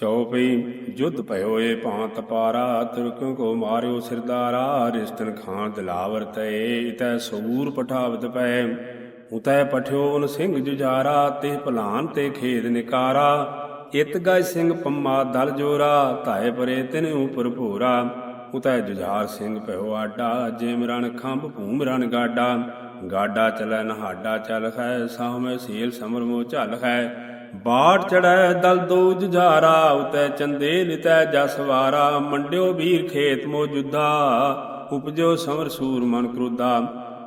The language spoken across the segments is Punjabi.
ਚਉਪਈ ਜੁਧ ਭਇਓ ਏ ਭਾਂਤ ਪਾਰਾ ਤੁਰਕਿਓ ਕੋ ਮਾਰਿਓ ਸਿਰਦਾਰਾ, ਰਿਸ਼ਤਨ ਖਾਨ ਦਿਲਾਵਰ ਤਏ, ਇਤੈ ਸੂਰ ਪਠਾਵਤ ਪੈ ਉਤੈ ਪਠਿਓ ਉਨ ਸਿੰਘ ਜੁਜਾਰਾ ਤੇ ਭਲਾਨ ਤੇ ਖੇਦ ਨਿਕਾਰਾ। ਇਤ ਗਾਇ ਸਿੰਘ ਪੰਮਾ ਦਲ ਜੋਰਾ, ਧਾਏ ਪਰੇ ਤਿਨ ਉਪਰ ਭੋਰਾ। ਉਤੈ ਜੁਝਾਰ ਸਿੰਘ ਭਇਓ ਆਡਾ, ਜਿਮ ਰਣ ਖੰਭ ਭੂਮ ਰਣ ਗਾਡਾ। ਗਾਡਾ ਚਲੈ ਨਹਾਡਾ ਚਲ ਹੈ ਸਾਹਮੈ ਸੇਲ ਸਮਰ ਮੋ ਝਲ ਹੈ ਬਾੜ ਚੜੈ ਦਲ ਦੋ ਜੁਝਾਰਾ, ਉਤੈ ਚੰਦੇ ਲਿਤੈ ਜਸਵਾਰਾ ਮੰਡਿਓ ਵੀਰ ਖੇਤ ਮੋ ਜੁਦਾ, ਉਪਜੋ ਸਮਰ ਸੂਰ ਮਨ ਕ੍ਰੋਧਾ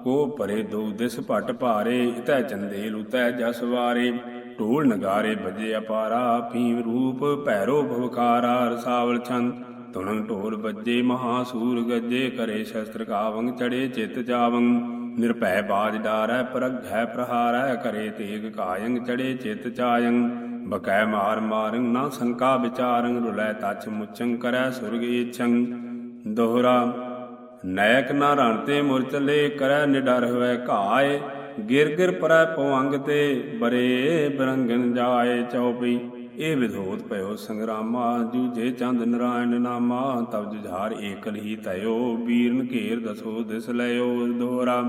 ਕੋ ਭਰੇ ਦੋ ਦਿਸ ਭਟ ਭਾਰੇ, ਇਤੈ ਚੰਦੇ ਲੁਤੈ ਜਸਵਾਰੇ ਢੋਲ ਨਗਾਰੇ ਬਜੇ ਅਪਾਰਾ, ਭੀਮ ਰੂਪ ਭੈਰੋ ਭਵਕਾਰਾ ਰਸਾਵਲ ਛੰਦ ਤੁਣੰ ਢੋਲ ਬੱਜੇ ਮਹਾਸੂਰ ਗੱਜੇ, ਕਰੇ ਸ਼ਸਤਰ ਕਾਵੰਗ ਚੜੇ ਚਿਤ ਜਾਵੰ ਨਿਰਭੈ ਬਾਜ ਡਾਰੈ, ਪ੍ਰਗਹਿ ਪ੍ਰਹਾਰੈ, ਕਰੇ ਤੇਗ ਕਾਯੰਗ ਚੜੇ ਚਿਤ ਚਾਯੰ ਬਕੈ ਮਾਰ ਮਾਰੰ, ਨਾ ਸੰਕਾ ਵਿਚਾਰੰ, ਰੁਲੈ ਤਛ ਮੁਚੰ ਕਰੈ ਸੁਰਗ ਈਛੰ। ਦੋਹਰਾ, ਨੈਕ ਨਾ ਰਣਤੇ ਮੁਰ ਚਲੇ ਕਰੈ ਨਿਡਰ ਹੋਇ ਘਾਏ। ਗਿਰ ਗਿਰ ਪਰੈ ਪਵੰਗ ਤੇ, ਬਰੇ ਬਰੰਗਨ ਜਾਏ ਚਉਪਈ ਇਹ ਵਿਧੋਤ ਭਇਓ ਸੰਗਰਾਮਾ ਜੂਝੇ ਚੰਦ ਨਰਾਇਣ ਨਾਮਾ ਤਬ ਜੁਝਾਰ ਏਕਲ ਹੀ ਤਇਓ ਵੀਰਨ ਘੇਰ ਦਸੋ ਦਿਸ ਲਿਓ ਦੋਹਰਾ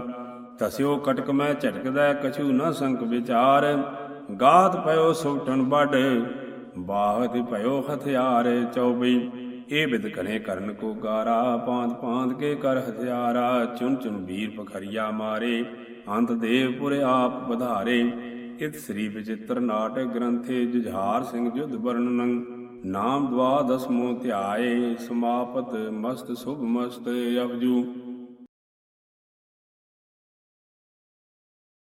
ਤਸਿਓ ਕਟਕ ਮੈਂ ਝਟਕਦਾ, ਕਛੂ ਨਾ ਸੰਕ ਵਿਚਾਰ। ਗਾਤ ਪਇਓ ਸੁਟਣ ਵੱਡ ਬਾਹਤ ਭਇਓ ਹਥਿਆਰ ਚਉਬਈ ਇਹ ਵਿਦ ਕਨੇ ਕਰਨ ਕੋ ਗਾਰਾ ਪਾਂਦ ਪਾਂਦ ਕੇ ਕਰ ਹਥਿਆਰਾ, ਚੁਣ ਚੁਣ ਵੀਰ ਪਖਰੀਆ ਮਾਰੇ। ਅੰਤ ਦੇਵਪੁਰ ਆਪ ਵਧਾਰੇ। ਇਤ ਸ੍ਰੀ ਵਿਚਿਤ੍ਰ ਨਾਟਕ ਗ੍ਰੰਥੇ ਜੁਝਾਰ ਸਿੰਘ ਜੁਧ ਵਰਣਨੰ, ਨਾਮ ਦਵਾ ਦਸਮੋ ਧਿਆਏ, ਸਮਾਪਤ ਮਸਤ ਸੁਭ ਮਸਤ ਅਵਜੂ।